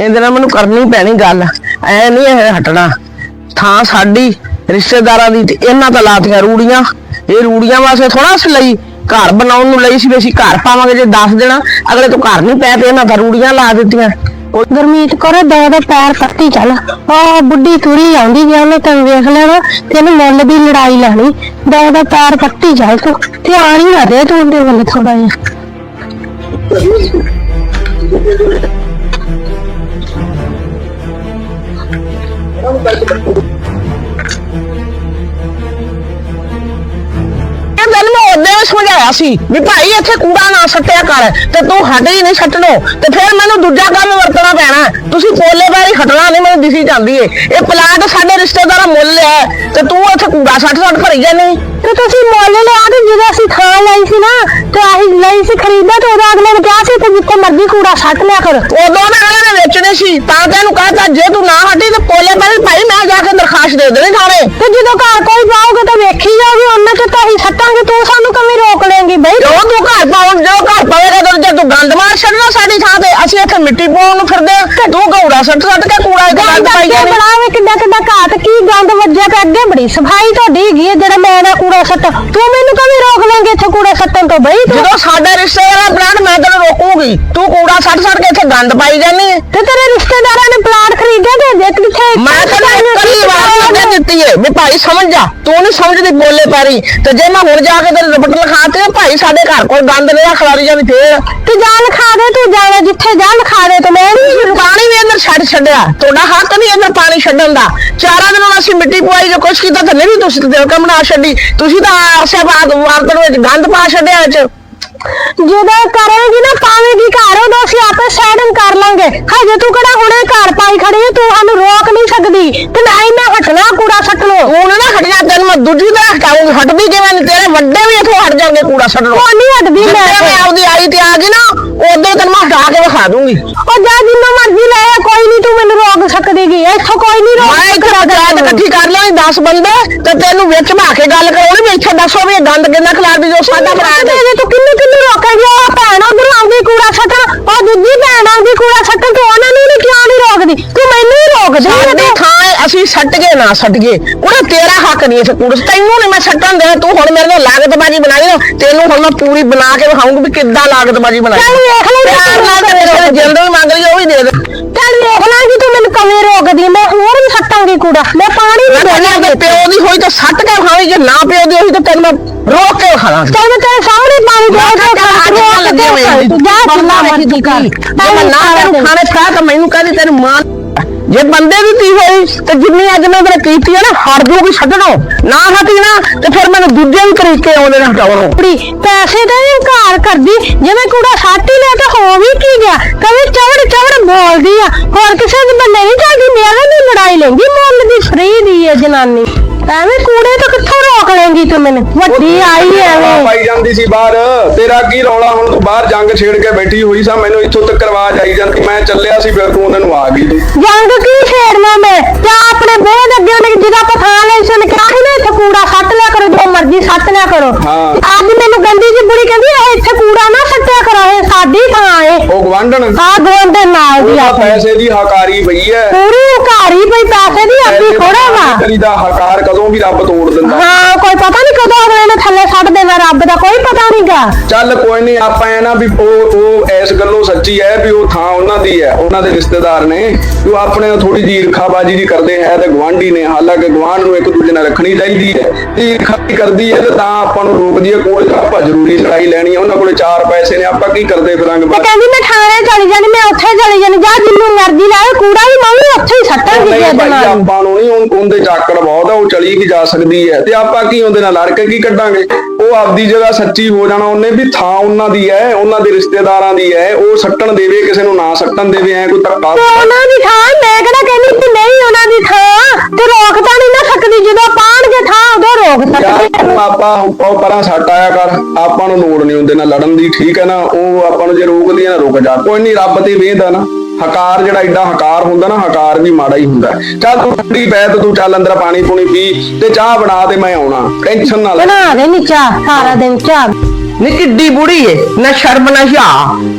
ਇਹਦੇ ਨਾਲ ਮੈਨੂੰ ਕਰਨੀ ਪੈਣੀ ਗੱਲ। ਐ ਨਹੀਂ ਇਹ ਹਟਣਾ। ਥਾਂ ਸਾਡੀ, ਰਿਸ਼ਤੇਦਾਰਾਂ ਦੀ ਤੇ ਇਹਨਾਂ ਤਾਂ ਲਾਤੀਆਂ ਰੂੜੀਆਂ। ਇਹ ਰੂੜੀਆਂ ਵਾਸਤੇ ਥੋੜਾ ਅਸੀਂ ਲਈ, ਘਰ ਬਣਾਉਣ ਨੂੰ ਲਈ ਸੀ ਵੀ ਅਸੀਂ ਘਰ ਪਾਵਾਂਗੇ ਜੇ ਦੱਸ ਦੇਣਾ। ਅਗਲੇ ਤੋਂ ਘਰ ਨਹੀਂ ਪੈ ਤੇ ਇਹਨਾਂ ਤਾਂ ਰੂੜੀਆਂ ਲਾ ਦਿੱਤੀਆਂ। ਗਰਮੀਤ ਕਰੋ, ਦੋ ਦੋ ਪੈਰ ਪੱਟੀ ਚੱਲ। ਉਹ ਬੁੱਢੀ ਤੁਰੀ ਆਉਂਦੀ ਜੇ ਉਹਨੇ ਤੈਨੂੰ ਵੇਖ ਲੈਣਾ ਤੇ ਮੁੱਲ ਦੀ ਲੜਾਈ ਲੈਣੀ। ਦੋ ਦੋ ਪੈਰ ਪੱਟੀ ਚੱਲ ਤੂੰ। ਧਿਆਨ ਹੀ ਨਾ ਦੇ ਤੂੰ ਉਹਦੇ ਵੱਲ ਥੋੜਾ ਜਿਹਾ। ਇਹ ਉਹਦੇ ਵਿੱਚ ਸਮਝਾਇਆ ਸੀ ਵੀ ਭਾਈ ਇੱਥੇ ਕੂੜਾ ਨਾ ਸੱਟਿਆ ਕਰ ਤੇ ਤੂੰ ਹਟੇ ਹੀ ਨਹੀਂ ਸੱਟਣੋ ਤੇ ਫਿਰ ਮੈਨੂੰ ਦੂਜਾ ਕੰਮ ਵਰਤਣਾ ਪੈਣਾ। ਤੁਸੀਂ ਪੋਲੇ ਬਾਰੀ ਹਟਣਾ ਨਹੀਂ ਮੈਨੂੰ ਦਿਸੀ ਜਾਂਦੀ ਏ। ਇਹ ਪਲਾਟ ਸਾਡੇ ਰਿਸ਼ਤੇਦਾਰਾਂ ਮੁੱਲ ਹੈ ਤੇ ਤੂੰ ਇੱਥੇ ਕੂੜਾ ਸੱਟ ਸੱਟ ਭਰੀ ਜਾਨੀ ਤੇ ਤੁਸੀਂ ਮੁੱਲ ਲਿਆ ਤੇ ਜਦੋਂ ਅਸੀਂ ਥਾਂ ਲਈ ਸੀ ਨਾ ਤੇ ਅਸੀਂ ਲਈ ਸੀ ਖਰੀਦਾ ਤੇ ਉਹਦਾ ਅਗਲੇ ਨੇ ਕਿਹਾ ਸੀ ਤੇ ਜਿੱਥੇ ਮਰਜ਼ੀ ਕੂੜਾ ਸੱਟ ਲਿਆ ਕਰ। ਉਦੋਂ ਨਾ ਅਗਲੇ ਨੇ ਵੇਚਣੇ ਸੀ ਤਾਂ ਤੈਨੂੰ ਕਹਤਾ ਜੇ ਤੂੰ ਨਾ ਹਟੀ ਤੇ ਪੋਲੇ ਬਾਰੀ ਭਾਈ ਮੈਂ ਜਾ ਕੇ ਦਰਖਾਸਤ ਦੇ ਦੇਣੀ ਥਾਣੇ। ਤੇ ਜਦੋਂ ਘਰ ਕੋਈ ਜਾਓਗੇ ਤਾਂ ਵੇਖੀ ਜਾਓਗੇ ਉਹਨਾਂ ਚ ਤਾਂ ਅਸੀਂ ਸੱਟਾਂਗੇ ਤੂੰ ਸਾਨੂੰ ਕਮੀ ਰੋਕ ਲੇਂਗੀ ਬਈ? ਜੋ ਤੂੰ ਘਰ ਪਾਉਣ ਜੋ ਘਰ ਪਾਵੇਗਾ ਤਾਂ ਜੇ ਤੂੰ ਗੰਦ ਮਾਰ ਛੱਡਣਾ ਸਾਡੀ ਥਾਂ ਤੇ ਅਸੀਂ ਇੱਥੇ ਮਿੱਟੀ ਪਾਉਣ ਨੂੰ ਫਿਰਦੇ ਆਂ, ਤੇ ਤੂੰ ਕੂੜਾ ਸੱਟ ਸੱਟ ਕੇ ਕੂੜਾ ਇੱਥੇ ਗੰਦ ਪਾਈ ਜਾਣੀ ਬਣਾਵੇ ਕਿੱਡਾ ਕਿੱਡਾ ਘਾਟ ਕੀ ਗੰਦ ਵੱਜਿਆ ਤੇ ਅੱਗੇ? ਬੜੀ ਸਫ਼ਾਈ ਤੁਹਾਡੀ ਹੈਗੀ ਹੈ ਜਿਹੜਾ ਮੈਂ ਨਾ ਕੂੜਾ ਸੱਟ। ਤੂੰ ਮੈਨੂੰ ਕਮੀ ਰੋਕ ਲੇਂਗੇ ਇੱਥੇ ਕੂੜਾ ਸੱਟਣ ਤੋਂ ਬਈ? ਤੂੰ ਜਦੋਂ ਸਾਡੇ ਰਿਸ਼ਤੇਦਾਰਾਂ ਦਾ ਪਲਾਟ ਮੈਂ ਤੈਨੂੰ ਰੋਕੂਗੀ। ਤੂੰ ਕੂੜਾ ਸੱਟ ਸੱਟ ਕੇ ਇੱਥੇ ਗੰਦ ਪਾਈ ਜਾਨੀ ਹੈ। ਤੇ ਤੇਰੇ ਰਿਸ਼ਤੇਦਾਰਾਂ ਨੇ ਪਲਾਟ ਖਰੀਦਿਆ ਤੇ ਦੇਖ ਕਿੱਥੇ ਮੈਂ ਤੈਨੂੰ ਕਈ ਵਾਰ ਕਹਿ ਦਿੱਤੀ ਏ ਵੀ ਭਾਈ ਸਮਝ ਜਾ ਤੂੰ ਨਹੀਂ ਸਮਝਦੀ ਬੋਲੇ ਪਾਰੀ। ਤੇ ਜੇ ਮੈਂ ਹੁਣ ਜਾ ਕੇ ਤੇਰੇ ਰਿਪੋਰਟ ਲਿਖਾ ਤੇ ਭਾਈ ਸਾਡੇ ਘਰ ਕੋਈ ਗੰਦ ਨਹੀਂ ਖਲਾਰੀ ਜਾਂਦੀ ਫੇਰ। ਤੂੰ ਜਾ ਲਿਖਾ ਦੇ ਤੂੰ ਜਾਣਾ ਜਿੱਥੇ ਜਾ ਲਿਖਾ ਦੇ ਤੇ ਮੈਂ ਨਹੀਂ ਪਾਣੀ ਵੀ ਅੰਦਰ ਛੱਡ ਛੱਡਿਆ ਤੁਹਾਡਾ ਹੱਕ ਨਹੀਂ ਅੰਦਰ ਪਾਣੀ ਛੱਡਣ ਦਾ। ਚਾਰਾਂ ਦਿਨਾਂ ਅਸੀਂ ਮਿੱਟੀ ਪਵਾਈ ਜੋ ਕੁਛ ਕੀਤਾ ਤਾਂ ਨਹੀਂ ਤੁਸੀਂ ਤੇ ਕੰਮ ਨਾ ਛੱਡੀ। ਤੁਸੀਂ ਤਾਂ ਆਸੇ ਬਾਦ ਵਾਰਤਨ ਵਿੱਚ ਗੰਦ ਪਾ ਛੱਡਿਆ ਵਿੱਚ ਜਦੋਂ ਕਰੇਗੀ ਨਾ ਪਾਵੇਂਗੀ ਘਰ ਉਦੋਂ ਅਸੀਂ ਆਪੇ ਸੈਟਿੰਗ ਕਰ ਲਾਂਗੇ। ਹਜੇ ਤੂੰ ਕਿਹੜਾ ਹੁਣੇ ਘਰ ਪਾਈ ਖੜੀ ਹੈ ਤੂੰ ਸਾਨੂੰ ਰੋਕ ਨਹੀਂ ਸਕਦੀ। ਤੇ ਨਾ ਹੀ ਮੈਂ ਹਟਣਾ ਕੂੜਾ ਸੱਟਣੋਂ ਹੁਣ ਨਾ ਹਟਣਾ ਤੈਨੂੰ ਮੈਂ ਦੂਜੀ ਤਰ੍ਹਾਂ ਹਟਾਉਂਗੀ ਹਟਦੀ ਕਿਵੇਂ ਨਹੀਂ ਤੇਰੇ? ਵੱਡੇ ਵੀ ਇੱਥੋਂ ਹਟ ਜਾਣਗੇ ਕੂੜਾ ਛੱਡਣੋਂ ਉਹ ਨਹੀਂ ਹਟਦੀ ਮੈਂ ਤੇ। ਮੈਂ ਆਪਦੀ ਆਈ ਤੇ ਆ ਗਈ ਨਾ ਉਦੋਂ ਤੈਨੂੰ ਮੈਂ ਹਟਾ ਕੇ ਵਿਖਾ ਦੂੰਗੀ। ਉਹ ਜਾ ਜਿੰਨਾ ਮਰਜ਼ੀ ਲੈ ਆ, ਕੋਈ ਨਹੀਂ ਤੂੰ ਮੈਨੂੰ ਰੋਕ ਸਕਦੀਗੀ ਇੱਥੋਂ ਕੋਈ ਨਹੀਂ ਰੋਕ ਮੈਂ ਸਕਦਾ ਪੰਚਾਇਤ ਤੈਨੂੰ। ਇਕੱਠੀ ਕਰ ਲਈ 10 ਬੰਦੇ ਤੇ ਤੈਨੂੰ ਵਿੱਚ ਬਾ ਕੇ ਗੱਲ ਕਰਾਉਣੀ ਵੀ ਇੱਥੇ ਦੱਸੋ ਵੀ ਇਹ ਗੰਦ ਕਿੰਨਾ ਖਿਲਾਰਦੀ ਜੋ ਸਾਡਾ ਬਣਾ ਤੇ ਦੇ ਜੇ ਤੂੰ ਕਿੰਨੂੰ ਕਿੰਨੂੰ ਰੋਕੇਂਗੀ ਉਹ ਭੈਣ ਉਧਰ ਆਉਂਦੀ ਕੂੜਾ ਸੱਟਣ ਉਹ ਦੂਜੀ ਭੈਣ ਆਉਂਦੀ ਕੂੜਾ ਸੱਟਣ ਤੂੰ ਉਹਨਾਂ ਨੂੰ ਨੀ ਕਿਉਂ ਨਹੀਂ ਰੋਕਦੀ? ਤੂੰ ਮੈਨੂੰ ਹੀ ਰੋਕਦੀ ਹੈ ਸਾਡੀ ਥਾਂ ਹੈ, ਅਸੀਂ ਛੱਡ ਗਏ ਨਾ ਛੱਡ ਗਏ। ਉਹਦਾ ਤੇਰਾ ਹੱਕ ਨਹੀਂ ਇੱਥੇ ਕੂੜਾ ਤੈਨੂੰ ਨਹੀਂ ਮੈਂ ਛੱਡਣ ਦੇ ਤੂੰ ਹੁਣ ਮੇਰੇ ਨਾਲ ਲਾਗਤਬਾਜੀ ਬਣਾਈ ਆ, ਤੈਨੂੰ ਹੁਣ ਮੈਂ ਪੂਰੀ ਬਣਾ ਕੇ ਵਿਖਾਉਂਗੀ ਵੀ ਕਿੱਦਾਂ ਲਾਗਤਬਾਜੀ ਬਣਾਈ। ਚੱਲ ਵੇਖ ਲੈ ਜਿੰਦ ਮੰਗ ਲਈ ਉਹ ਵੀ ਦੇ ਦੇ ਚੱਲ ਵੇਖ ਲਾਂਗੀ ਤੂੰ ਮੈਨੂੰ ਕਵੇਂ ਰੋਕਦੀ ਹੈ, ਮੈਂ ਹੋਰ ਸੱਟਾਂਗੀ ਕੂੜਾ। ਮੈਂ ਪਾਣੀ ਮੈਂ ਨਹੀਂ ਦੇਣਾ ਜੇ ਪਿਓ ਦੀ ਹੋਈ ਤਾਂ ਸੱਟ ਕੇ ਵਿਖਾਵੀਂ ਜੇ ਨਾ ਪਿਓ ਦੀ ਹੋਈ ਤਾਂ ਤੈਨੂੰ ਮੈਂ ਰੋਕ ਕੇ ਵਿਖਾਵਾਂਗੀ ਚੱਲ ਮੈਂ ਤੇਰੇ ਸਾਹਮਣੇ ਪਾਣੀ ਦੇ ਮੈਂ ਦੇ ਕਿਹਾ ਅੱਜ ਕੱਲ੍ਹ ਲੱਗੇ ਹੋਏ ਆ ਜੀ। ਤੂੰ ਜਾ ਜਿੰਨਾ ਮਰਜ਼ੀ ਕਰ। ਜੇ ਮੈਂ ਨਾ ਤੈਨੂੰ ਖਾਣੇ ਖਾ ਤਾਂ ਮੈਨੂੰ ਕਹਦੀ ਤੈਨੂੰ ਮਾਂ ਜੇ ਬੰਦੇ ਦੀ ਧੀ ਹੋਈ ਤੇ ਜਿੰਨੀ ਅੱਜ ਮੈਂ ਤੇਰੇ ਕੀਤੀ ਆ ਨਾ ਹਟ ਜੂਗੀ ਛੱਡਣੋ ਨਾ ਹਟੀ ਨਾ ਤੇ ਫਿਰ ਮੈਨੂੰ ਦੂਜੇ ਵੀ ਤਰੀਕੇ ਆਉਂਦੇ ਨੇ ਹਟਾਉਣੋਂ ਕੁੜੀ ਪੈਸੇ ਦਾ ਇਨਕਾਰ ਕਰਦੀ ਜਿਵੇਂ ਕੂੜਾ ਸੱਟ ਹੀ ਲਿਆ ਤਾਂ ਹੋ ਵੀ ਕੀ ਗਿਆ? ਕਦੇ ਚਵੜ ਚਵੜ ਬੋਲਦੀ ਆ ਹੋਰ ਕਿਸੇ ਦੇ ਬੰਨੇ ਨਹੀਂ ਚੱਲਦੀ ਮੇਰੇ ਨਾਲ ਲੜਾਈ ਲੈਂਦੀ ਮੁੱਲ ਦੀ ਫਰੀ ਦੀ ਹੈ ਜਨਾਨੀ। ਐਵੇਂ ਕੂੜੇ ਤੋਂ ਕਿੱਥੋਂ ਰੋਕ ਲੈਂਗੀ ਤੂੰ ਮੈਨੂੰ? ਵੱਡੀ ਆਈ ਐਵੇਂ। ਪਾਈ ਜਾਂਦੀ ਸੀ ਬਾਹਰ ਤੇਰਾ ਕੀ ਰੌਲਾ? ਹੁਣ ਤੂੰ ਬਾਹਰ ਜੰਗ ਛੇੜ ਕੇ ਬੈਠੀ ਹੋਈ ਸਾਂ ਮੈਨੂੰ ਇੱਥੋਂ ਤੱਕ ਆਵਾਜ਼ ਆਈ ਜਾਂਦੀ ਮੈਂ ਚੱਲਿਆ ਸੀ ਫਿਰ ਤੂੰ ਉਹਨਾਂ ਨੂੰ ਆ ਗਈ ਤੂੰ। ਜੰਗ ਕੀ ਛੇੜਨਾ ਮੈਂ? ਜਾਂ ਆਪਣੇ ਬੋਝ ਅੱਗੇ ਉਹਨੇ ਜਿਹਦਾ ਪਥਾਂ ਲਈ ਸੀ ਉਹਨੇ ਕਿਹਾ ਸੀ ਨਾ ਇੱਥੇ ਕੂੜਾ ਸੱਟ ਲਿਆ ਕਰੋ ਜੋ ਲਿਆ ਕਰੋ। ਹਾਂ। ਅੱਜ ਮੈਨੂੰ ਗੰਦੀ ਜੀ ਬੁੜੀ ਕਹਿੰਦੀ ਇਹ ਇੱਥੇ ਕੂੜਾ ਨਾ ਸੱਟਿਆ ਕਰੋ ਇਹ ਸਾਡੀ ਥਾਂ ਏ ਉਹ ਗਵਾਂਢਣ ਆ ਗੋਲ ਦੇ ਨਾਲ ਦੀ ਉਹਦਾ ਪੈਸੇ ਦੀ ਹਕਾਰੀ ਪਈ ਐ ਪੂਰੀ ਘਾਰੀ ਪਈ ਪੈਸੇ ਦੀ ਆਪਣੀ ਥੋੜਾ ਵਾ। ਤੇਰੀ ਦਾ ਹਕਾਰ ਕਦੋਂ ਵੀ ਰੱਬ ਤੋੜ ਦਿੰਦਾ। ਹਾਂ ਕੋਈ ਪਤਾ ਨਹੀਂ ਕਦੋਂ ਅਗਲੇ ਨੇ ਥੱਲੇ ਛੱਡ ਦੇਣਾ ਰੱਬ ਦਾ ਕੋਈ ਪਤਾ ਨਹੀਂਗਾ ਚੱਲ ਕੋਈ ਨਹੀਂ ਆਪਾਂ ਐ ਨਾ ਵੀ ਉਹ ਉਹ ਇਸ ਗੱਲੋਂ ਸੱਚੀ ਐ ਵੀ ਉਹ ਥਾਂ ਉਹਨਾਂ ਦੀ ਐ ਉਹਨਾਂ ਦੇ ਰਿਸ਼ਤੇਦਾਰ ਨੇ। ਉਹ ਆਪਣੇ ਥੋੜੀ ਜਿਹੀ ਈਰਖਾਬਾਜੀ ਜੀ ਕਰਦੇ ਹੈ ਤੇ ਗਵਾਂਢੀ ਨੇ ਹਾਲਾਂਕਿ ਗਵਾਂਢ ਨੂੰ ਇੱਕ ਦੂਜੇ ਨਾਲ ਰੱਖਣੀ ਚਾਹੀਦੀ ਹੈ। ਤੇ ਈਰਖਾ ਕਰਦੀ ਹੈ ਤੇ ਤਾਂ ਆਪਾਂ ਨੂੰ ਰੋਕਦੀ ਹੈ ਕੋਲ ਆਪਾਂ ਜ਼ਰੂਰੀ ਲੜਾਈ ਲੈਣੀ ਹੈ ਉਹਨਾਂ ਕੋਲੇ ਚਾਰ ਪੈਸੇ ਨੇ ਆਪਾਂ ਕੀ ਕਰਦੇ ਫਿਰਾਂਗੇ ਤੇ ਕਹਿੰਦੀ ਮੈਂ ਥਾਣੇ ਚਲੀ ਜਾਣੀ ਮੈਂ ਉੱਥੇ ਚਲੀ ਜਾਣੀ ਜਾ ਜਿੰਨੂੰ ਮਰਜ਼ੀ ਲਾਏ ਕੂੜਾ ਵੀ ਮੈਂ ਵੀ ਉੱਥੇ ਹੀ ਸੱਟਾਂਗੀ ਜੇ ਨਾਲ ਆਪਾਂ ਨੂੰ ਨਹੀਂ ਉਹ- ਉਹਦੇ ਚਾਕੜ ਬਹੁਤ ਆ ਉਹ ਚਲੀ ਕੀ ਜਾ ਸਕਦੀ ਹੈ। ਤੇ ਆਪਾਂ ਕੀ ਉਹਦੇ ਨਾਲ ਲੜ ਕੇ ਕੀ ਕੱਢਾਂਗੇ? ਉਹ ਆਪਦੀ ਜਗ੍ਹਾ ਸੱਚੀ ਹੋ ਜਾਣਾ ਉਹਨੇ ਵੀ ਥਾਂ ਉਹਨਾਂ ਦੀ ਹੈ ਉਹਨਾਂ ਦੇ ਰਿਸ਼ਤੇਦਾਰਾਂ ਦੀ ਹੈ ਉਹ ਸੱਟਣ ਦੇਵੇ ਕਿਸੇ ਨੂੰ ਨਾ ਸੱਟਣ ਦੇਵੇ ਐ ਕੋਈ ਧੱਕਾ ਉਹਨਾਂ ਦੀ ਥਾਂ ਮੈਂ ਕਿਹੜਾ ਕਹਿੰਦੀ ਕਿ ਨਹੀਂ ਉਹਨਾਂ ਦੀ ਥਾਂ? ਤੇ ਰੋਕ ਤਾਂ ਨਹੀਂ ਨਾ ਸਕਦੀ ਜਦੋਂ ਪਾਣਗੇ ਥਾਂ ਉਦੋਂ ਰੋਕ ਸਕਦੀ। ਆਪਾਂ ਉਹ ਪਰਾਂ ਸੱਟ ਆਇਆ ਕਰ ਆਪਾਂ ਨੂੰ ਲੋੜ ਨਹੀਂ ਉਹਦੇ ਨਾਲ ਲੜਨ ਦੀ ਠੀਕ ਹੈ ਨਾ? ਉਹ ਆਪਾਂ ਨੂੰ ਜੇ ਰੋਕਦੀ ਹੈ ਨਾ ਰੁਕ ਜਾ। ਕੋਈ ਨਹੀਂ ਰੱਬ ਤੇ ਵੇਹਦਾ ਨਾ। ਹਕਾਰ ਜਿਹੜਾ ਐਡਾ ਹਕਾਰ ਹੁੰਦਾ ਨਾ, ਹਕਾਰ ਵੀ ਮਾੜਾ ਹੀ ਹੁੰਦਾ। ਚੱਲ ਤੂੰ ਠੰਡੀ ਪੈ, ਤੇ ਤੂੰ ਚੱਲ ਅੰਦਰ ਪਾਣੀ ਪੂਣੀ ਪੀ, ਤੇ ਚਾਹ ਬਣਾ ਤੇ ਮੈਂ ਆਉਣਾ। ਟੈਨਸ਼ਨ ਨਾ ਲੈ। ਬਣਾ ਦੇ ਨੀ ਚਾਹ ਸਾਰਾ ਦਿਨ ਚਾਹ। ਨੀ ਕਿੱਡੀ ਬੁੜੀ ਏ, ਨਾ ਸ਼ਰਮ, ਨਾ ਹਿਆ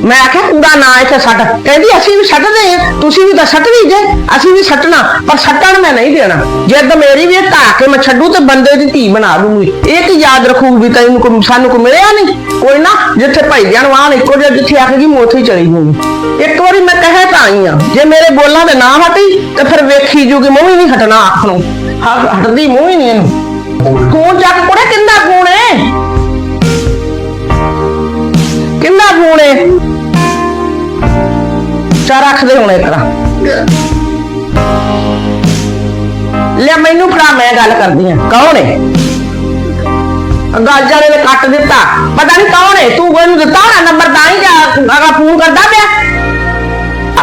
ਮੈਂ ਆਖਿਆ ਕੂੜਾ ਨਾ ਇੱਥੇ ਸੱਟ। ਕਹਿੰਦੀ, ਅਸੀਂ ਵੀ ਸੱਟਦੇ ਆ। ਤੁਸੀਂ ਵੀ ਤਾਂ ਸੱਟ ਵੀ ਜੇ, ਅਸੀਂ ਵੀ ਸੱਟਣਾ, ਪਰ ਸੱਟਣ ਮੈਂ ਨਹੀਂ ਦੇਣਾ। ਜਿੱਦ ਮੇਰੀ ਵੀ ਢਾ ਕੇ ਮੈਂ ਛੱਡੂ ਤੇ ਬੰਦੇ ਦੀ ਧੀ ਬਣਾ ਦੂੰਗੀ। ਇਹ ਕੀ ਯਾਦ ਰੱਖੂ ਵੀ ਤੈਨੂੰ ਕੋਈ, ਸਾਨੂੰ ਕੋ ਮਿਲਿਆ ਨਹੀਂ? ਕੋਈ ਨਾ, ਜਿੱਥੇ ਭਾਈ ਜਾਨ ਵਾਹ ਇੱਕੋ ਜਿਹਾ ਜਿੱਥੇ ਆਖੇਗੀ ਮੈਂ ਉੱਥੇ ਚਲੀ ਜੂਗੀ ਇੱਕ ਵਾਰੀ ਮੈਂ ਕਹੇ ਤਾਂ ਆਈ ਆ, ਜੇ ਮੇਰੇ ਬੋਲਾਂ ਦੇ ਨਾ ਹਟੀ, ਤੇ ਫਿਰ ਵੇਖੀ ਜੂਗੀ ਮੂੰਹ ਵੀ ਨਹੀਂ ਹਟਣਾ ਅੱਖ ਨੂੰ। ਹਟਦੀ ਮੂੰਹ ਹੀ ਨਹੀਂ ਇਹਨੂੰ। ਫੋਨ ਚੱਕ ਕੁੜੇ ਕਿੰਦਾ ਫੋਨ ਏ? ਕਿੰਨਾ ਫੋਨ ਏ ਚਾ ਰੱਖਦੇ ਹੁਣ ਇੱਕ ਲੈ ਮੈਨੂੰ ਫੜਾ ਮੈਂ ਗੱਲ ਕਰਦੀ ਆ। ਕੌਣ ਏ? ਗੱਲ ਜਾਣੇ ਨੇ ਕੱਟ ਦਿੱਤਾ। ਪਤਾ ਨਹੀਂ ਕੌਣ ਏ? ਤੂੰ ਮੈਨੂੰ ਦਿੱਤਾ ਨਾ ਨੰਬਰ ਤਾਂ ਹੀ ਜਾ ਅਗਾ ਫੋਨ ਕਰਦਾ ਪਿਆ।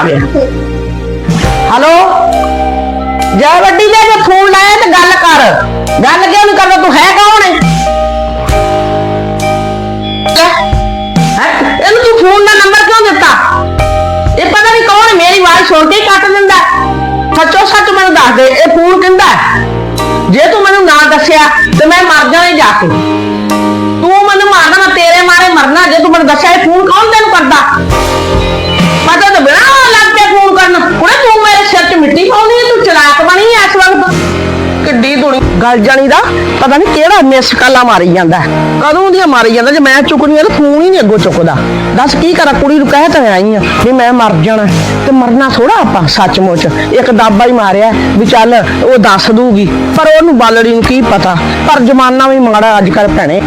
ਆ ਗਿਆ। ਹਲੋ? ਜਾ ਵੱਡੀ ਲੈ ਕੇ ਫੋਨ ਲਾਇਆ ਤੇ ਗੱਲ ਕਰ। ਗੱਲ ਕਿਉਂ ਨਹੀਂ ਕਰਦਾ? ਤੂੰ ਹੈ ਕੌਣ? ਫੋਨ ਦਾ ਨੰਬਰ ਕਿਉਂ ਦਿੱਤਾ? ਇਹ ਪਤਾ ਨਹੀਂ ਕੌਣ ਮੇਰੀ ਆਵਾਜ਼ ਸੁਣ ਕੇ ਹੀ ਕੱਟ ਦਿੰਦਾ ਸੱਚੋ ਸੱਚ ਮੈਨੂੰ ਦੱਸ ਦੇ, ਇਹ ਫੋਨ ਕਿੰਦਾ ਜੇ ਤੂੰ ਮੈਨੂੰ ਨਾ ਦੱਸਿਆ, ਤੇ ਮੈਂ ਮਰ ਜਾਣਾ ਜਾ ਕੇ। ਤੂੰ ਮੈਨੂੰ ਮਾਰਨਾ ਮੈਂ ਤੇਰੇ ਮਾਰੇ ਮਰਨਾ, ਜੇ ਤੂੰ ਮੈਨੂੰ ਦੱਸਿਆ, ਇਹ ਫੋਨ ਕੌਣ ਤੈਨੂੰ ਕਰਦਾ? ਪਤਾ ਤਾਂ ਬਿਨਾ ਲੱਗ ਪਿਆ ਫੋਨ ਕਰਨ। ਕੁੜੇ ਤੂੰ ਮੇਰੇ ਸਿਰ 'ਚ ਮਿੱਟੀ ਪਾਉਣੀ ਹੈ ਤੂੰ ਚਲਾਕ ਬਣੀ ਐ ਇਸ ਵਕਤ ਗੱਲ ਜਾਣੀ ਦਾ, ਪਤਾ ਨਹੀਂ ਕਿਹੜਾ ਮਿਸ ਮਾਰੀ ਜਾਂਦਾ ਹੈ। ਕਦੋਂ ਦੀਆਂ ਮਾਰੀ ਜਾਂਦਾ, ਜੇ ਮੈਂ ਚੁੱਕਣੀ ਆ ਤਾਂ ਫੋਨ ਹੀ ਨਹੀਂ ਅੱਗੋਂ ਚੁੱਕਦਾ। ਦੱਸ ਕੀ ਕਰਾਂ, ਕੁੜੀ ਨੂੰ ਕਹਿ ਤਾਂ ਆਈ ਆ ਵੀ ਮੈਂ ਮਰ ਜਾਣਾ ਤੇ ਮਰਨਾ ਥੋੜਾ ਆਪਾਂ, ਸੱਚਮੁੱਚ। ਇੱਕ ਦਾਬਾ ਹੀ ਮਾਰਿਆ ਵੀ ਚੱਲ, ਉਹ ਦੱਸ ਦੂਗੀ ਪਰ ਉਹਨੂੰ ਬਾਲੜੀ ਨੂੰ ਕੀ ਪਤਾ? ਪਰ ਜ਼ਮਾਨਾ ਵੀ ਮਾੜਾ ਅੱਜ ਕੱਲ ਭੈਣੇ।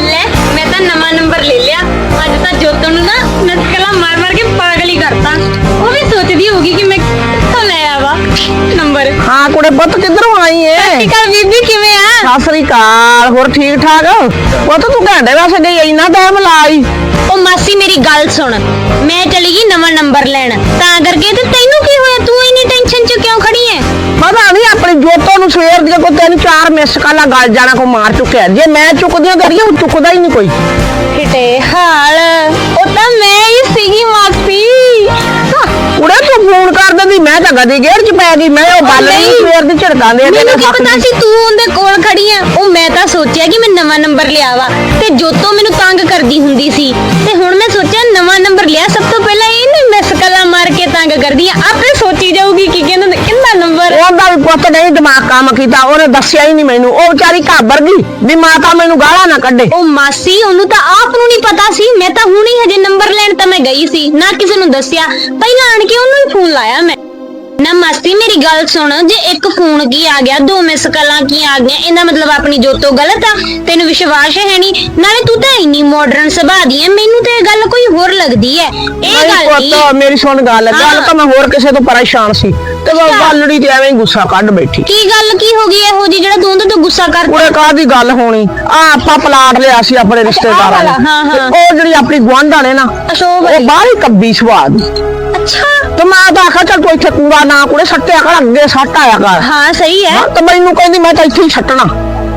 ਲੈ, ਮੈਂ ਤਾਂ ਨਵਾਂ ਨੰਬਰ ਲੈ ਲਿਆ। ਅੱਜ ਤਾਂ ਜੋਤੋਂ ਨੂੰ ਨਾ ਨਸਕਲਾ ਕੁੜੇ ਪੁੱਤ ਕਿੱਧਰੋਂ ਆਈ ਏ? ਟਿਕਾ ਬੀਬੀ ਕਿਵੇਂ ਆ? ਸਤਿ ਸ੍ਰੀ ਅਕਾਲ ਹੋਰ ਠੀਕ ਠਾਕ? ਪੁੱਤ ਤੂੰ ਘੰਟੇ ਵਾਸਤੇ ਗਈ ਇੰਨਾ ਟਾਈਮ ਲਾਈ। ਉਹ ਮਾਸੀ ਮੇਰੀ ਗੱਲ ਸੁਣ ਮੈਂ ਚਲੀ ਗਈ ਨਵਾਂ ਨੰਬਰ ਲੈਣ ਤਾਂ ਕਰਕੇ ਤੇ ਤੈਨੂੰ ਕੀ ਹੋਇਆ? ਤੂੰ ਇੰਨੀ ਟੈਨਸ਼ਨ ਚ ਕਿਉਂ ਖੜੀ ਐ ਪਤਾ ਨਹੀਂ ਆਪਣੀ ਜੋਤੋਂ ਨੂੰ ਸਵੇਰ ਦੀਆਂ ਕੋ ਤਿੰਨ ਚਾਰ ਮਿਸ ਕਾਲਾ ਗੱਲ ਜਾਣਾ ਕੋ ਮਾਰ ਚੁੱਕਿਆ। ਜੇ ਮੈਂ ਚੁੱਕਦੀਆਂ ਕਰੀਏ ਉਹ ਚੁੱਕਦਾ ਹੀ ਨਹੀਂ ਕੋਈ। ਕਿਤੇ ਹਾਲ ਫੋਨ ਕਰ ਦਿੰਦੀ ਮੈਂ ਤਾਂ ਗਦੀ ਗੇੜ ਚ ਪੈ ਗਈ ਮੈਂ ਉਹ ਬਾਲਣੀ ਨਹੀਂ। ਸਵੇਰ ਦੀ ਝੜਕਾਂ ਦੇ ਮੈਨੂੰ ਕੀ ਪਤਾ। ਸੀ ਤੂੰ ਉਹਦੇ ਕੋਲ ਖੜੀ ਆ ਉਹ ਮੈਂ ਤਾਂ ਸੋਚਿਆ ਕਿ ਮੈਂ ਨਵਾਂ ਨੰਬਰ ਲਿਆ ਵਾ ਤੇ ਜੋਤੋਂ ਮੈਨੂੰ ਤੰਗ ਕਰਦੀ ਹੁੰਦੀ ਸੀ ਤੇ ਹੁਣ ਮੈਂ ਸੋਚਿਆ ਨਵਾਂ ਨੰਬਰ ਲਿਆ ਸਭ ਤੋਂ ਪਹਿਲਾਂ ਇਹਨੇ ਮਿਸ ਕਲਾ ਮਾਰ ਕੇ ਤੰਗ ਕਰਦੀ ਆ ਆਪੇ ਸੋਚੀ ਜਾਊਗੀ ਕਿ ਕਹਿੰਦਾ ਕਿੰਨਾ ਨੰਬਰ ਉਹਦਾ ਵੀ ਪੁੱਤ ਨਹੀਂ ਦਿਮਾਗ ਕੰਮ ਕੀਤਾ, ਉਹਨੇ ਦੱਸਿਆ ਹੀ ਨਹੀਂ ਮੈਨੂੰ। ਉਹ ਵਿਚਾਰੀ ਘਾਬਰ ਗਈ, ਵੀ ਮਾਤਾ ਮੈਨੂੰ ਗਾਲਾਂ ਨਾ ਕੱਢੇ। ਉਹ ਮਾਸੀ, ਉਹਨੂੰ ਤਾਂ ਆਪ ਨੂੰ ਨਹੀਂ ਪਤਾ ਸੀ, ਮੈਂ ਤਾਂ ਹੁਣੀ ਹਜੇ ਨੰਬਰ ਲੈਣ ਤਾਂ ਮੈਂ ਗਈ ਸੀ, ਨਾ ਕਿਸੇ ਨੂੰ ਦੱਸਿਆ। ਪਹਿਲਾਂ ਆਣ ਕੇ ਉਹਨੂੰ ਹੀ ਫੋਨ ਲਾਇਆ ਮੈਂ। ਨਾ ਮਾਸੀ ਮੇਰੀ ਗੱਲ ਸੁਣ ਜੇ ਇੱਕ ਫੋਨ ਕੀ ਆ ਗਿਆ ਦੋ ਮਿਸ ਕਾਲਾਂ ਕੀ ਆ ਗਈਆਂ ਇਹਦਾ ਮਤਲਬ ਆਪਣੀ ਜੋਤੋਂ ਗਲਤ ਆ ਤੈਨੂੰ ਵਿਸ਼ਵਾਸ ਹੈ ਨਹੀਂ ਨਾਲੇ ਤੂੰ ਤਾਂ ਇੰਨੀ ਮਾਡਰਨ ਸੁਭਾਅ ਦੀ ਹੈ ਮੈਨੂੰ ਤੇ ਇਹ ਗੱਲ ਕੋਈ ਹੋਰ ਲੱਗਦੀ ਹੈ ਇਹ ਨਹੀਂ ਗੱਲ ਨਹੀਂ ਪੁੱਤ ਮੇਰੀ ਸੁਣ ਗੱਲ ਗੱਲ। ਤਾਂ ਮੈਂ ਹੋਰ ਕਿਸੇ ਤੋਂ ਪਰੇਸ਼ਾਨ ਸੀ ਤੇ ਉਹ ਅੱਛਾ। ਬਾਲੜੀ ਤੇ ਐਵੇਂ ਹੀ ਗੁੱਸਾ ਕੱਢ ਬੈਠੀ ਕੀ ਗੱਲ ਕੀ ਹੋ ਗਈ ਇਹੋ ਜੀ ਜਿਹੜਾ ਤੂੰ ਤੇ ਗੁੱਸਾ ਕਰਦਾ ਉਹਨੇ ਕਾਹਦੀ ਗੱਲ ਹੋਣੀ ਆ ਆਪਾਂ ਪਲਾਟ ਲਿਆ ਸੀ ਆਪਣੇ ਰਿਸ਼ਤੇਦਾਰਾਂ ਵਾਲਾ, ਨੇ ਹਾਂ, ਹਾਂ। ਤੇ ਉਹ ਜਿਹੜੀ ਆਪਣੀ ਗੁਆਂਢਾਂ ਨੇ ਨਾ ਅਸ਼ੋਕ ਉਹ ਵਾਲੀ। ਬਾਹਲੀ ਕੱਬੀ ਸਵਾਦ ਅੱਛਾ। ਤੇ ਮੈਂ ਤਾਂ ਆਖਿਆ ਚੱਲ ਤੂੰ ਇੱਥੇ ਕੂੜਾ ਨਾ ਕੁੜੇ ਸੱਟਿਆ ਕਰ ਅੱਗੇ ਸੱਟ ਆਇਆ ਕਰ। ਹਾਂ ਸਹੀ ਹੈ। ਹਾਂ ਤੇ ਮੈਨੂੰ ਕਹਿੰਦੀ ਮੈਂ ਤਾਂ ਇੱਥੇ ਹੀ ਛੱਟਣਾ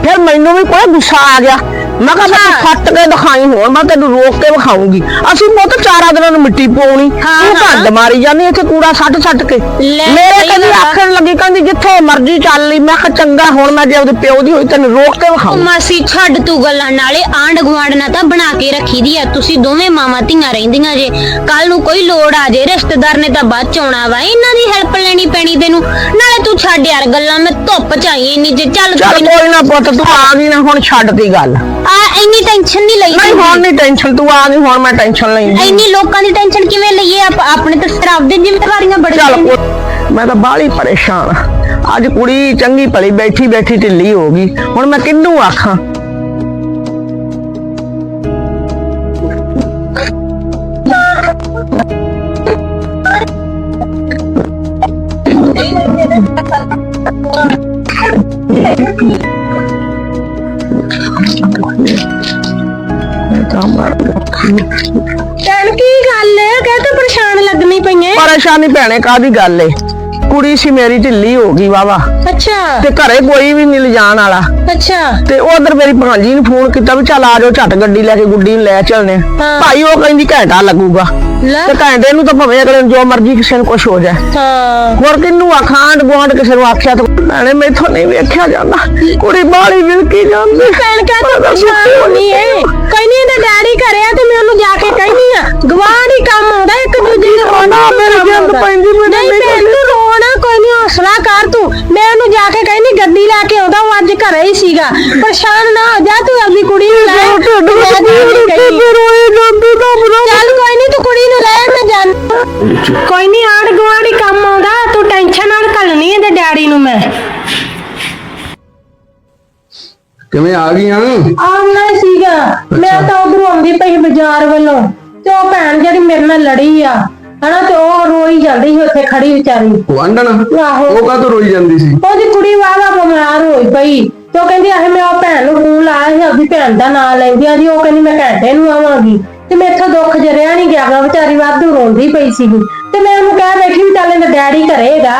ਫਿਰ ਮੈਨੂੰ ਵੀ ਕੋਈ ਗੁੱਸਾ ਆ ਗਿਆ। ਮੈਂ ਕਿਹਾ ਮੈਂ ਅੱਛਾ। ਫੱਟ ਕੇ ਦਿਖਾਈ ਹੁਣ ਮੈਂ ਤੈਨੂੰ ਰੋਕ ਕੇ ਵਿਖਾਉਂਗੀ। ਅਸੀਂ ਬਹੁਤ ਚਾਰਾਂ ਦਿਨਾਂ ਨੂੰ ਮਿੱਟੀ ਪਾਉਣੀ ਹਾਂ, ਤੂੰ ਹਾਂ। ਘੱਟ ਮਾਰੀ ਜਾਂਦੀ ਇੱਥੇ ਕੂੜਾ ਸੱਟ ਸੱਟ ਕੇ। ਲੈ, ਮੇਰੇ ਸਹੀ ਕਦੀ ਗੱਲ ਆ। ਆਖਣ ਲੱਗੀ ਕਹਿੰਦੀ ਜਿੱਥੇ ਮਰਜ਼ੀ ਚੱਲ ਲਈ। ਮੈਂ ਕਿਹਾ ਚੰਗਾ ਹੁਣ ਮੈਂ ਜੇ ਉਹਦੇ ਪਿਓ ਦੀ ਹੋਈ ਤੈਨੂੰ ਰੋਕ ਕੇ ਉਹ ਵਿਖਾਉਂ ਮਾਸੀ ਛੱਡ ਤੂੰ ਗੱਲਾਂ ਨਾਲੇ। ਆਂਢ ਗੁਆਂਢ ਨਾਲ ਤਾਂ ਬਣਾ ਕੇ ਰੱਖੀ ਦੀ ਆ। ਤੁਸੀਂ ਦੋਵੇਂ ਮਾਮਾ ਧੀਆਂ ਰਹਿੰਦੀਆਂ ਜੇ। ਕੱਲ ਨੂੰ ਕੋਈ ਲੋੜ ਆ ਜੇ ਰਿਸ਼ਤੇਦਾਰ ਨੇ ਤਾਂ ਬਾਅਦ ਚ ਆਉਣਾ ਵਾ। ਇਹਨਾਂ ਦੀ ਹੈਲਪ ਲੈਣੀ ਪੈਣੀ ਤੈਨੂੰ। ਨਾਲੇ ਤੂੰ ਛੱਡ ਯਾਰ ਗੱਲਾਂ ਮੈਂ ਧੁੱਪ ਚ ਆਈ ਇੰਨੀ ਜੇ। ਚੱਲ ਚੱਲ ਕੋਈ ਨਾ। ਨਾ ਪੁੱਤ ਤੂੰ ਆ ਗਈ ਨਾ ਹੁਣ ਛੱਡਦੀ ਗੱਲ। ਆ ਇੰਨੀ ਟੈਨਸ਼ਨ ਨਹੀਂ ਲਈ ਨਹੀਂ ਹੁਣ ਨਹੀਂ ਟੈਨਸ਼ਨ ਤੂੰ ਆ ਗਈ ਹੁਣ ਮੈਂ ਟੈਨਸ਼ਨ ਲੈਂਦੀ ਇੰਨੀ ਲੋਕਾਂ ਦੀ ਟੈਨਸ਼ਨ ਕਿਵੇਂ ਲਈਏ ਆਪ ਆਪਣੇ ਤਾਂ ਸਿਰ ਆਪਦੇ ਜ਼ਿੰਮੇਵਾਰੀਆਂ ਬੜੀਆਂ ਚੱਲ ਨੇ। ਕੋਈ- ਮੈਂ ਤਾਂ ਬਾਹਲੀ ਪਰੇਸ਼ਾਨ ਆ। ਅੱਜ ਕੁੜੀ ਚੰਗੀ ਭਲੀ ਬੈਠੀ ਬੈਠੀ ਢਿੱਲੀ ਹੋ ਗਈ ਹੁਣ ਮੈਂ ਕਿੰਨੂੰ ਆਖਾਂ ਚੱਲ ਕੀ ਗੱਲ? ਹੈ ਕਹਿ ਤਾਂ ਪਰੇਸ਼ਾਨ ਲੱਗਣੀ ਪਈਆਂ। ਪਰੇਸ਼ਾਨੀ ਭੈਣੇ ਕਾਦੀ ਗੱਲ ਏ? ਕੁੜੀ ਸੀ ਮੇਰੀ ਢਿੱਲੀ ਹੋ ਗਈ ਵਾਵਾ ਅੱਛਾ। ਤੇ ਘਰੇ ਕੋਈ ਵੀ ਨਹੀਂ ਲਿਜਾਣ ਵਾਲਾ। ਅੱਛਾ। ਤੇ ਉਧਰ ਮੇਰੀ ਭਾਂਜੀ ਨੂੰ ਫੋਨ ਕੀਤਾ ਵੀ ਚੱਲ ਆ ਜਾਓ ਝੱਟ ਗੱਡੀ ਲੈ ਕੇ ਗੁੱਡੀ ਨੂੰ ਲੈ ਚੱਲਨੇ ਆ। ਹਾਂ। ਭਾਈ ਉਹ ਕਹਿੰਦੀ ਘੰਟਾ ਲੱਗੂਗਾ। ਲੈ। ਤੇ ਘੰਟੇ ਨੂੰ ਤਾਂ ਭਵੇਂ ਅਗਲੇ ਨੂੰ ਜੋ ਮਰਜ਼ੀ ਕਿਸੇ ਨੂੰ ਕੁਛ ਹੋ ਜਾਏ। ਹਾਂ। ਹੋਰ ਕਿੰਨੂੰ ਆਖਾਂਡ ਗੁਆਂਢ ਕਿਸੇ ਨੂੰ ਆਖਿਆ ਤਾਂ ਭੈਣੇ ਮੈਥੋਂ ਨਹੀਂ ਵੇਖਿਆ ਜਾਂਦਾ। ਕੁੜੀ ਬਾਹਲੀ ਵਿਲਕੀ ਜਾਂਦੀ। ਭੈਣ ਕਾ ਤਾਂ ਪਛਾਣ ਹੋਣੀ ਏ? ਕੋਈ ਨਹੀਂ ਇਹਦਾ ਡੈਡੀ ਘਰੇ ਆ ਤੇ ਮੈਂ ਉਹਨੂੰ ਜਾ ਕੇ ਕਹਿਨੀ ਆ। ਗਵਾਂਢ ਹੀ ਕੰਮ ਆਉਂਦਾ ਇੱਕ ਦੂਜੇ ਦੇ ਆਉਂਦਾ, ਮੇਰੇ ਜਿੰਦ ਪੈਂਦੀ, ਮੈਨੂੰ ਨਹੀਂ ਨਹੀਂ ਭੈਣ ਤੂੰ ਰੋਣਾ ਕੋਈ ਨਹੀਂ ਹੌਸਲਾ ਕਰ ਤੂੰ। ਮੈਂ ਉਹਨੂੰ ਜਾ ਕੇ ਕਹਿਨੀ ਗੱਡੀ ਲੈ ਕੇ ਆਉਂਦਾ ਉਹ ਅੱਜ ਘਰੇ ਹੀ ਸੀਗਾ। ਪਰੇਸ਼ਾਨ ਨਾ ਹੋ ਜਾ ਤੂੰ ਆਪਣੀ ਕੁੜੀ ਨੂੰ ਲੈ। ਮੈਂ ਕਹੀ। ਤਾਂ ਚੱਲ ਨਹੀਂ ਤੂੰ ਕੁੜੀ ਨੂੰ ਲੈ ਮੈਂ ਜਾਣ। ਕੋਈ ਨਹੀਂ ਆੜ ਗਵਾੜੀ ਕੰਮ ਆਉਂਦਾ ਤੂੰ ਟੈਨਸ਼ਨ ਨਾਲ ਘੱਲਣੀ ਇਹਦੇ ਡੈਡੀ ਨੂੰ ਮੈਂ। ਕਿਵੇਂ ਆ ਗਈਆਂ? ਆਉਣਾ ਸੀਗਾ। ਮੈਂ ਤਾਂ ਉਧਰੋਂ ਆਉਂਦੀ ਪਈ ਬਾਜ਼ਾਰ ਵੱਲੋਂ। ਤੇ ਉਹ ਭੈਣ ਜਿਹੜੀ ਮੇਰੇ ਨਾਲ ਲੜੀ ਆ ਹਨਾ ਤੇ ਉਹ ਰੋਈ ਜਾਂਦੀ ਸੀ ਉੱਥੇ ਖੜੀ ਵਿਚਾਰੀ। ਵਾਂਡਣ ਆਹੋ। ਉਹ ਕਾਹ ਤੋਂ ਰੋਈ ਜਾਂਦੀ ਸੀ? ਉਹਦੀ ਕੁੜੀ ਵਾਵਾ ਬਿਮਾਰ ਹੋਈ ਪਈ। ਤੇ ਉਹ ਕਹਿੰਦੀ ਆਹੇ ਮੈਂ ਉਹ ਭੈਣ ਨੂੰ ਫੋਨ ਲਾਇਆ ਸੀ ਆਪਣੀ ਭੈਣ ਦਾ ਨਾਂ ਲੈਂਦੀ ਆ ਜੀ ਉਹ ਕਹਿੰਦੀ ਮੈਂ ਘੰਟੇ ਨੂੰ ਆਵਾਂਗੀ। ਤੇ ਮੈਥੋਂ ਦੁੱਖ ਜਰਿਆ ਨਹੀਂ ਗਿਆ ਗਾ ਵਿਚਾਰੀ ਵਾਧੂ ਰੋਂਦੀ ਪਈ ਸੀਗੀ। ਤੇ ਮੈਂ ਉਹਨੂੰ ਕਹਿ ਬੈਠੀ ਵੀ ਚੱਲ ਇਹਦਾ ਡੈਡੀ ਘਰੇਗਾ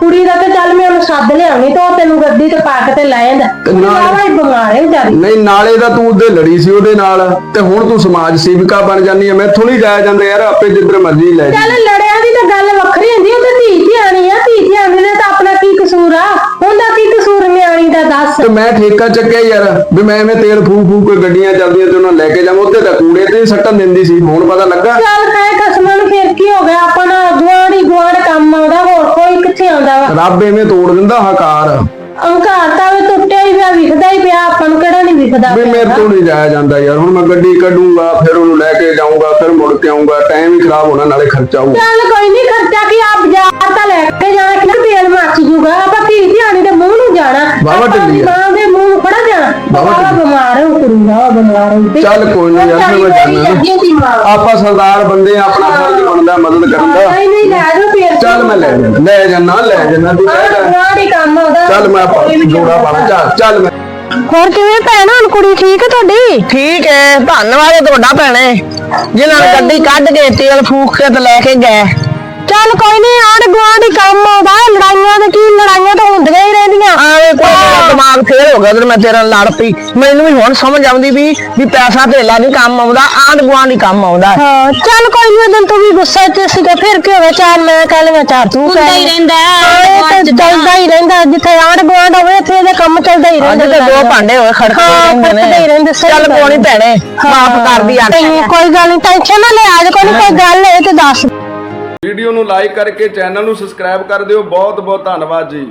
ਕੁੜੀ ਦਾ ਤੇ ਚੱਲ ਮੈਂ ਉਹਨੂੰ ਸੱਦ ਲਿਆਉਣੀ ਤੇ ਉਹ ਤੈਨੂੰ ਗੱਡੀ ਤੇ ਪਾ ਕੇ ਤੇ ਲੈ ਜਾਂਦਾ। ਤੇ ਨਾਲ- ਹੀ ਬਿਮਾਰ ਹੈ ਵਿਚਾਰੀ। ਨਹੀਂ ਨਾਲੇ ਦਾ ਤੂੰ ਉਹਦੇ ਲੜੀ ਸੀ ਉਹਦੇ ਨਾਲ ਤੇ ਹੁਣ ਤੂੰ ਸਮਾਜ ਸੇਵਿਕਾ ਬਣ ਜਾਨੀ ਆ। ਮੈਥੋਂ ਨਹੀਂ ਜਾਇਆ ਜਾਂਦਾ ਯਾਰ ਆਪੇ ਜਿੱਧਰ ਮਰਜ਼ੀ ਲੈ ਚੱਲ ਜੀ ਲੜਿਆਂ ਦੀ ਤਾਂ ਗੱਲ ਵੱਖਰੀ ਹੁੰਦੀ ਉਹ ਤੇ ਧੀ ਧਿਆਣੀ ਆ ਧੀ ਧਿਆਣੀ ਨੇ ਤੇ ਮੈਂ ਠੇਕਾ ਚੱਕਿਆ ਯਾਰ ਵੀ ਮੈਂ ਐਵੇਂ ਤੇਲ ਫੂਕ ਫੂਕ ਕੇ ਗੱਡੀਆਂ ਚੱਲਦੀਆਂ ਤੇ ਉਹਨਾਂ ਲੈ ਕੇ ਜਾਵਾਂ ਉੱਥੇ ਤਾਂ ਕੂੜੇ ਤੇ ਸੱਟਣ ਦਿੰਦੀ ਸੀ ਹੁਣ ਪਤਾ ਲੱਗਾ। ਚੱਲ ਕਾਇ ਕਸਮਾਂ ਨੂੰ ਫਿਰ ਕੀ ਹੋ ਗਿਆ ਆਪਾਂ ਨਾ ਗੁਆਂਢੀ ਗੁਆਂਢ ਕੰਮ ਆਉਂਦਾ ਹੋਰ ਕੋਈ ਕਿੱਥੇ ਆਉਂਦਾ ਵਾ? ਰੱਬ ਐਵੇਂ ਤੋੜ ਦਿੰਦਾ ਹਕਾਰ। ਅੰਕਾਰ ਤਾਂ ਵੀ ਟੁੱਟਿਆ ਹੀ ਪਿਆ ਵਿਖਦਾ ਹੀ ਪਿਆ ਆਪਾਂ ਨੂੰ ਕਿਹੜਾ ਨਹੀਂ ਵਿਖਦਾ ਵੀ ਮੇਰੇ ਤੋਂ ਨਹੀਂ ਜਾਇਆ ਜਾਂਦਾ ਯਾਰ ਹੁਣ ਮੈਂ ਗੱਡੀ ਕੱਢੂੰਗਾ ਫਿਰ ਉਹਨੂੰ ਲੈ ਕੇ ਜਾਊਂਗਾ ਫਿਰ ਮੁੜ ਕੇ ਆਊਂਗਾ ਟਾਈਮ ਹੀ ਖਰਾਬ ਹੋਣਾ ਨਾਲੇ ਖਰਚਾ ਹੋਊ। ਚੱਲ ਕੋਈ ਨਹੀਂ ਖਰਚਾ ਕੀ ਆ ਬਾਜ਼ਾਰ ਤਾਂ ਲੈ ਕੇ ਜਾਣਾ ਕਿ ਤੇਲ ਮੱਚ ਜੂਗਾ? ਆਪਾਂ ਧੀ ਧਿਆਣੀ ਦੇ ਮੂੰਹ ਨੂੰ ਜਾਣਾ। ਵਾਹਵਾ ਆਪਾਂ ਢਿੱਲੀ ਆ। ਮਾਂ ਦੇ ਮੂੰਹ ਖੜਾ ਜਾਣਾ। ਵਾਹਵਾ ਬਾਬਾ ਢਿੱਲੀ। ਬਿਮਾਰ ਹੋ ਕੁੜੀਆਂ ਬਿਮਾਰ ਹੋ ਚੱਲ ਕੋਈ ਨੀ ਯਾਰ, ਫਿਰ ਮੈਂ ਜਾਨਾ। ਆਪਾਂ ਸਰਦਾਰ ਬੰਦੇ ਆ, ਆਪਣਾ ਫਰਜ਼ ਬਣਦਾ ਮਦਦ ਕਰਨ ਦਾ। ਨਹੀਂ ਨਹੀਂ ਲੈ ਜਾਓ ਫੇਰ ਚੱਲ ਮੈਂ ਲੈ ਜਾਨਾ ਲੈ ਜਾਨਾ ਲੈ ਜਾਨਾ ਤੂੰ ਕਹਿ ਲੈ। ਗੁਆਂਢੀ ਕੰਮ ਆਉਂਦਾ। ਚੱਲ ਮੈਂ ਆਪਾਂ ਜੋੜਾ ਪਾਵਾਂ ਚੱਲ ਚੱਲ ਮੈਂ। ਹੋਰ ਕਿਵੇਂ ਭੈਣ ਹੁਣ ਕੁੜੀ ਠੀਕ ਹੈ ਤੁਹਾਡੀ? ਠੀਕ ਹੈ ਧੰਨਵਾਦ ਹੈ ਤੁਹਾਡਾ ਭੈਣੇ। ਜਿਨ੍ਹਾਂ ਨੇ ਗੱਡੀ ਕੱਢ ਕੇ ਤੇਲ ਫੂਕ ਕੇ ਤੇ ਲੈ ਕੇ ਗਏ। ਚੱਲ ਕੋਈ ਨਹੀਂ ਆੜ ਗੁਆਂਢੀ ਕੰਮ ਆਉਂਦਾ ਲੜਾਈਆਂ ਦੇ ਕੀ ਲੜਾਈਆਂ ਤਾਂ ਹੁੰਦੀਆਂ ਹੀ ਰਹਿੰਦੀਆਂ। ਆਵੇਂ ਕੋਈ ਮੇਰਾ ਦਿਮਾਗ ਫੇਲ ਹੋ ਗਿਆ ਤੇ ਮੈਂ ਤੇਰੇ ਨਾਲ ਲੜ ਪਈ। ਮੈਨੂੰ ਵੀ ਹੁਣ ਸਮਝ ਆਉਂਦੀ ਵੀ ਵੀ ਪੈਸਾ ਧੇਲਾ ਨਹੀਂ ਕੰਮ ਆਉਂਦਾ ਆਂਢ ਗੁਆਂਢ ਹੀ ਕੰਮ ਆਉਂਦਾ। ਹੈ। ਹਾਂ ਚੱਲ ਕੋਈ ਨਹੀਂ ਦਿਨ ਤੂੰ ਵੀ ਗੁੱਸੇ 'ਚ ਸੀਗਾ ਫਿਰ ਕੀ ਹੋਵੇ ਚਾਰ ਮੈਂ ਕਹਿ ਲਵਾਂ ਚਾਰ ਤੂੰ ਹੁੰਦਾ ਕਹਿ ਹੀ। ਰਹਿੰਦਾ ਹੈ, ਹਾਂ, ਇਹ ਤਾਂ ਅੱਜ ਤਾਂ। ਚੱਲਦਾ ਹੀ ਰਹਿੰਦਾ ਜਿੱਥੇ ਆਂਢ ਗੁਆਂਢ ਹੋਵੇ ਉੱਥੇ ਇਹਦਾ ਕੰਮ ਚੱਲਦਾ ਹੀ ਅੱਜ ਰਹਿੰਦਾ ਤੇ ਦੋ ਭਾਂਡੇ ਹੋਏ ਖੜਕਦੇ ਹਾਂ, ਰਹਿੰਦੇ ਨੇ। ਖੜਕਦੇ ਹੀ ਰਹਿੰਦੇ, ਸਹੀ ਚੱਲ ਗੱਲ। ਹੈ। ਭੈਣੇ ਮਾਫ ਕਰਦੀ ਆ। ਨਹੀਂ, ਕੋਈ ਗੱਲ ਨਹੀਂ ਟੈਨਸ਼ਨ ਨਾ ਲੈ ਅੱਜ ਕੋਈ ਨੀ, ਕੋਈ ਗੱਲ ਹੈ ਤੇ ਦੱਸ। ਵੀਡੀਓ ਨੂੰ ਲਾਈਕ ਕਰਕੇ ਚੈਨਲ ਨੂੰ ਸਬਸਕ੍ਰਾਈਬ ਕਰ ਦਿਓ। ਬਹੁਤ ਬਹੁਤ ਧੰਨਵਾਦ ਜੀ।